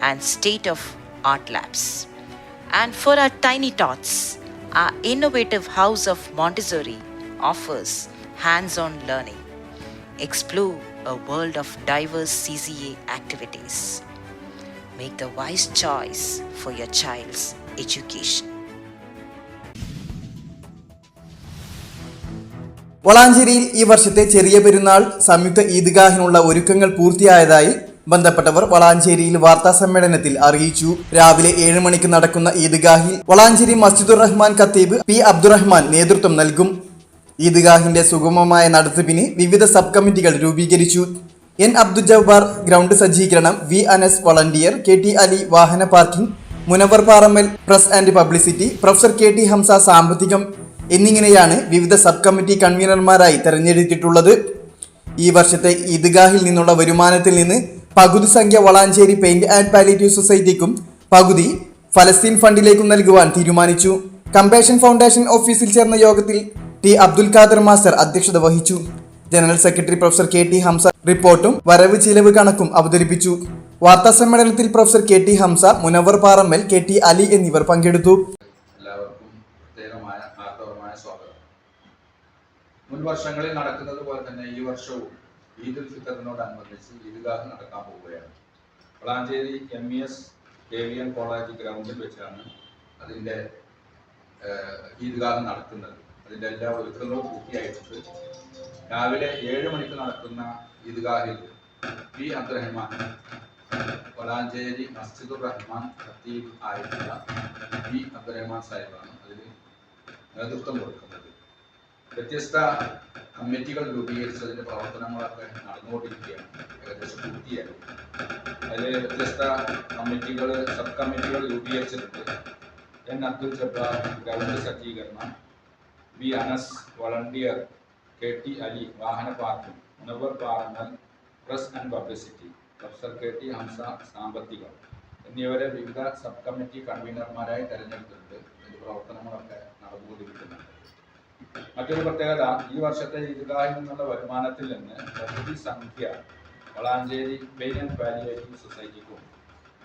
and state of art labs. And for our tiny tots, our innovative House of Montessori offers hands on learning. Explore a world of diverse CCA activities. Make the wise choice for your child's education. വളാഞ്ചേരിയിൽ ഈ വർഷത്തെ ചെറിയ പെരുന്നാൾ സംയുക്ത ഈദ്ഗാഹിനുള്ള ഒരുക്കങ്ങൾ പൂർത്തിയായതായി ബന്ധപ്പെട്ടവർ വളാഞ്ചേരിയിൽ വാർത്താ സമ്മേളനത്തിൽ അറിയിച്ചു. രാവിലെ ഏഴ് മണിക്ക് നടക്കുന്ന ഈദ്ഗാഹിൽ വളാഞ്ചേരി മസ്ജിദുർ റഹ്മാൻ ഖത്തീബ് പി അബ്ദുറഹ്മാൻ നേതൃത്വം നൽകും. ഈദ്ഗാഹിന്റെ സുഗമമായ നടത്തിപ്പിന് വിവിധ സബ് കമ്മിറ്റികൾ രൂപീകരിച്ചു. എൻ അബ്ദുൽ ജബ്ബാർ ഗ്രൗണ്ട് സജ്ജീകരണം V Anas volunteer K T Ali വാഹന parking Munavar Parammal press and publicity professor K T Hamsa സാമ്പത്തികം എന്നിങ്ങനെയാണ് വിവിധ സബ് കമ്മിറ്റി കൺവീനർമാരായി തെരഞ്ഞെടുത്തിട്ടുള്ളത്. ഈ വർഷത്തെ ഈദ്ഗാഹിൽ നിന്നുള്ള വരുമാനത്തിൽ നിന്ന് പകുതി സംഖ്യ വളാഞ്ചേരി പെയിന്റ് ആൻഡ് പാലിറ്റീവ് സൊസൈറ്റിക്കും പകുതി ഫലസ്തീൻ ഫണ്ടിലേക്കും നൽകുവാൻ തീരുമാനിച്ചു. കമ്പാഷൻ ഫൗണ്ടേഷൻ ഓഫീസിൽ ചേർന്ന യോഗത്തിൽ ടി അബ്ദുൽ ഖാദർ മാസ്റ്റർ അധ്യക്ഷത വഹിച്ചു. General secretary professor K T Hamsa റിപ്പോർട്ടും വരവ് ചിലവ് കണക്കും അവതരിപ്പിച്ചു. വാർത്താ സമ്മേളനത്തിൽ professor K T Hamsa Munavar Parammal K T Ali എന്നിവർ പങ്കെടുത്തു. മുൻ വർഷങ്ങളിൽ നടക്കുന്നത് പോലെ തന്നെ ഈ വർഷവും ഈദുൽ ഫിത്തറിനോടനുബന്ധിച്ച് ഈദ്ഗാഹ് നടക്കാൻ പോവുകയാണ്. Valanchery M E S N college ഗ്രൗണ്ടിൽ വെച്ചാണ് അതിന്റെ ഈദ്ഗാഹ് നടക്കുന്നത്. അതിന്റെ എല്ലാ ഒരുക്കങ്ങളും പൂർത്തിയായിട്ടുണ്ട്. രാവിലെ ഏഴ് മണിക്ക് നടക്കുന്ന ഈദ്ഗാഹിൽ പി അബ്ദുറഹ്മാൻ വളാഞ്ചേരി മസ്ജിദുർ റഹ്മാൻ ഖത്തീബ് ആയിട്ടുള്ള പി അബ്ദുറഹ്മാൻ സാഹിബാണ് അതിന് നേതൃത്വം കൊടുക്കുന്നത്. വ്യത്യസ്ത കമ്മിറ്റികൾ രൂപീകരിച്ചതിന്റെ പ്രവർത്തനങ്ങളൊക്കെ നടന്നുകൊണ്ടിരിക്കുകയാണ്. ഏകദേശം പൂർത്തിയായി. അതിൽ വ്യത്യസ്ത കമ്മിറ്റികൾ സബ് കമ്മിറ്റികൾ രൂപീകരിച്ചിട്ടുണ്ട്. എൻ അബ്ദുൽ ജബ്ബാർ ഗ്രൗണ്ട് സജ്ജീകരണം V Anas volunteer K T Ali വാഹന parking Munavar Parangal press and publicity professor K T Hamsa സാമ്പത്തികം. എന്നിവരെ വിവിധ സബ് കമ്മിറ്റി കൺവീനർമാരായി തെരഞ്ഞെടുത്തിട്ടുണ്ട്. മറ്റൊരു പ്രത്യേകത ഈ വർഷത്തെ ഈദ്ഗാഹിൽ നിന്നുള്ള വരുമാനത്തിൽ നിന്ന് പകുതി സംഖ്യ വളാഞ്ചേരി പെയിൻ ആൻഡ് പാലിയേറ്റീവ് സൊസൈറ്റിക്കും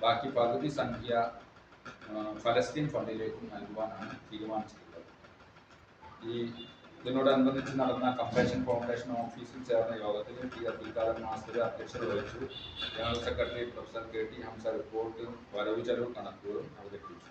ബാക്കി പകുതി സംഖ്യ ഫലസ്തീൻ ഫണ്ടിലേക്കും നൽകുവാനാണ് തീരുമാനിച്ചിട്ടുള്ളത്. ഈ ഇതിനോടനുബന്ധിച്ച് നടന്ന കമ്പേഷൻ ഫൗണ്ടേഷൻ ഓഫീസിൽ ചേർന്ന യോഗത്തിൽ ടി അബ്ദുൽ ഖാദർ മാസ്റ്റർ അധ്യക്ഷത വഹിച്ചു. General secretary professor K. T. Hamsa റിപ്പോർട്ടും വരവ് ചെലവ് കണക്കുകളും അവതരിപ്പിച്ചു.